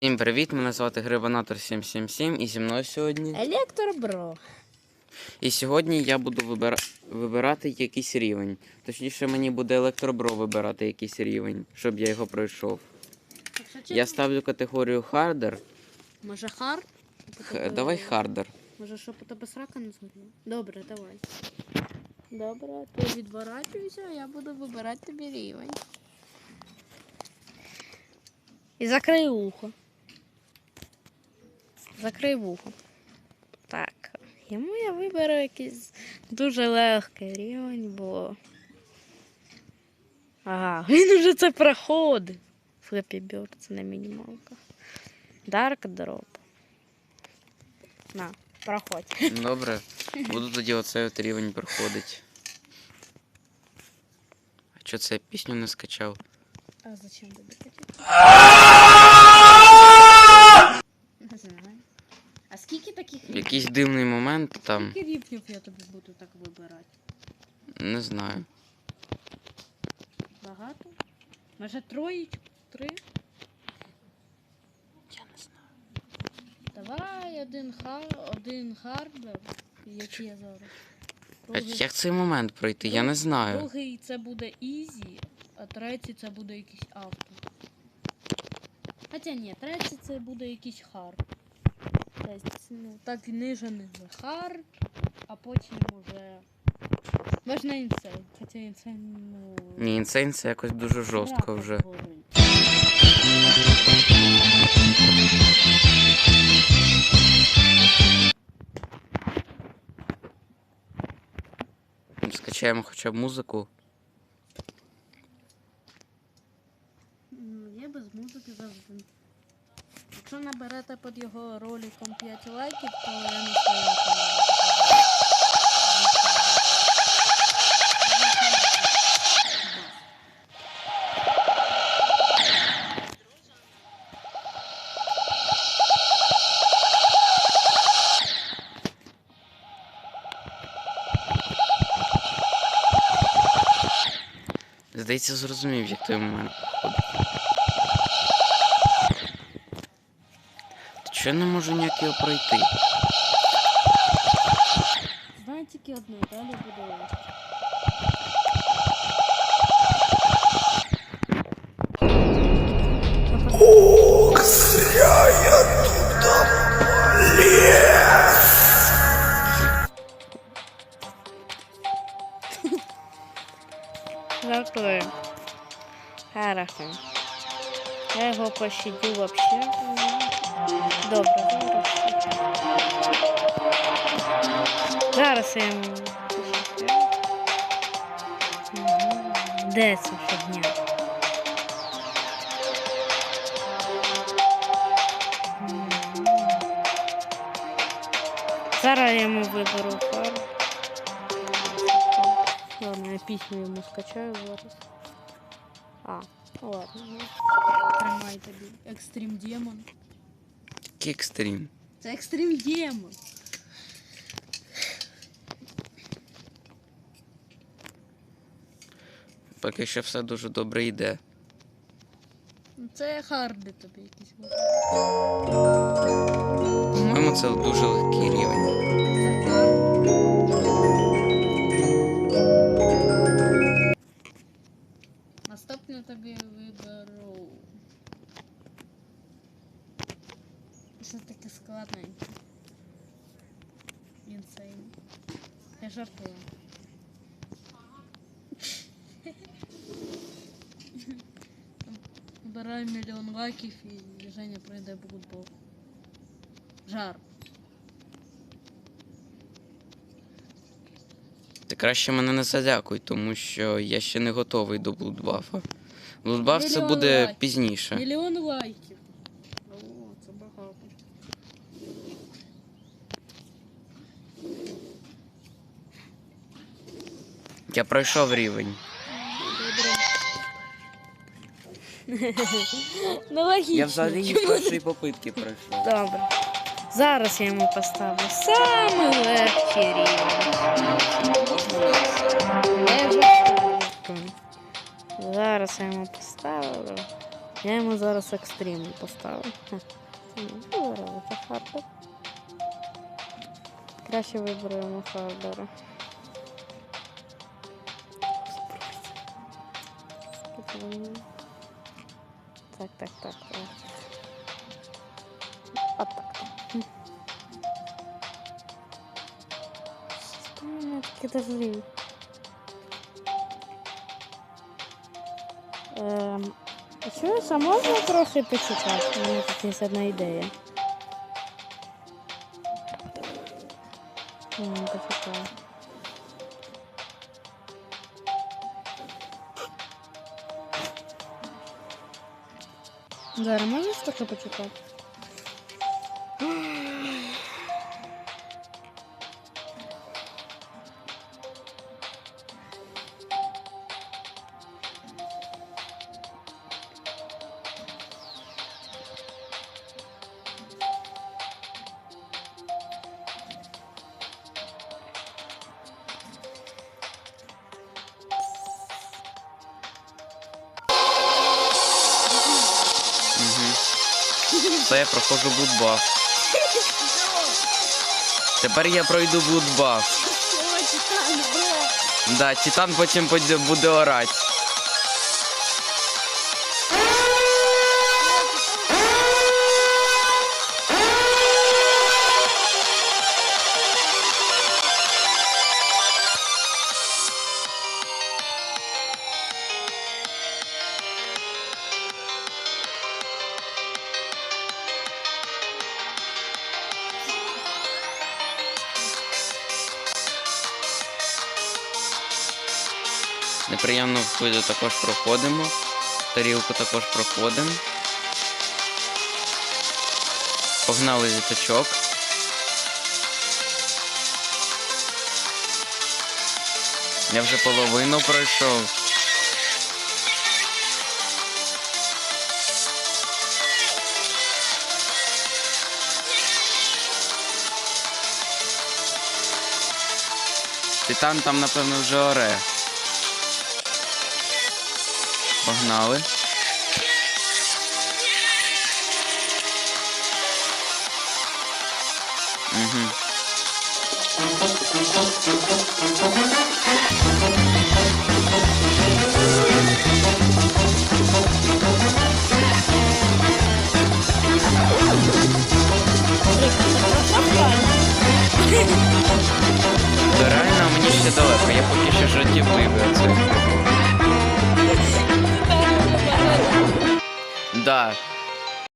Всім привіт! Мене звати Грибанатор 777 і зі мною сьогодні. Електробро. І сьогодні я буду вибира... вибирати якийсь рівень. Точніше, мені буде електробро вибирати якийсь рівень, щоб я його пройшов. Я ставлю категорію хардер. Може хар? Х... Давай хардер. Може, щоб у тебе срака не згоріла? Добре, давай. Добре, ти відворачуйся, а я буду вибирати тобі рівень. І закрий ухо. Закрий вухо. Так. Йому я виберу якийсь дуже легкий рівень, бо. Ага, він уже це проходить. Флепі Bird, це на мінімалках. Dark Drop. На, проходь. Добре, буду тоді оцей от рівень проходити. А що це я пісню не скачав? А зачем таке? Не знаю. А скільки таких? Якийсь дивний момент там, Скільки рівнів я тобі буду так вибирати? не знаю. Багато? Може троєчку? Три? Я не знаю. Давай один хар, один хардер, який я зараз. А Другий, як цей момент пройти? Я не знаю. другий це буде ізі, а третій це буде якийсь авто. Хоча ні, третій це буде якийсь хард. Тобто, ну, так знижений вже хард, а потім уже. Можна інсейн. Хоча інсейн, ну. Ні, інсейн це якось дуже жорстко вже. Скачаємо хоча б музику. Є без музики завжди. Якщо наберете під його роликом 5 лайків, то я не своєму Здається, зрозумів, як той момент. Чого я не можу ніяк його пройти? Знаю тільки одне, далі Хорошо. Я його пощадю вообще. Добре, добре. Зараз я йому. Де це фігня? Зараз я йому виберу фарбу. Ладно, я пісню йому скачаю зараз. А, ладно. Тримай тобі. Екстрім Демон. Кікстрім. Це екстрім Демон. Поки що все дуже добре йде. Ну, Це харди тобі якісь. По-моєму, це дуже легкий рівень. Тобі виберу. Що таке складненьке. Інсейн. Я жартую. Вибираю мільйон лайків і Женя пройде блудбол. Жар. Ти краще мене не залякуй, тому що я ще не готовий до блудбафа. Блудбаф це Мільйон буде лайків. пізніше. Мільйон лайків. О, це багато. Я пройшов рівень. Ну логічно. Я взагалі з першої попитки пройшов. Добре. Зараз я йому поставлю самий легкий рівень. Зараз я йому поставлю. Я йому зараз екстрім поставлю. Ну, Зараз це хардер. Краще виберемо хардера. Так, так, так, так. А так. Хм. Що в мене таке чуєш, а можна трохи почекати? У мене тут є одна ідея. Почекаю. Зараз можеш трохи почекати? Все, я проходжу будбаф. Тепер я пройду будбаф. Да, Титан потім буде орати. Неприємну хвилю також проходимо. Тарілку також проходимо. Погнали літачок. Я вже половину пройшов. Титан там, напевно, вже оре. Погнали. Угу. Та реально мені ще далеко, я поки що жартівливий оце. Да,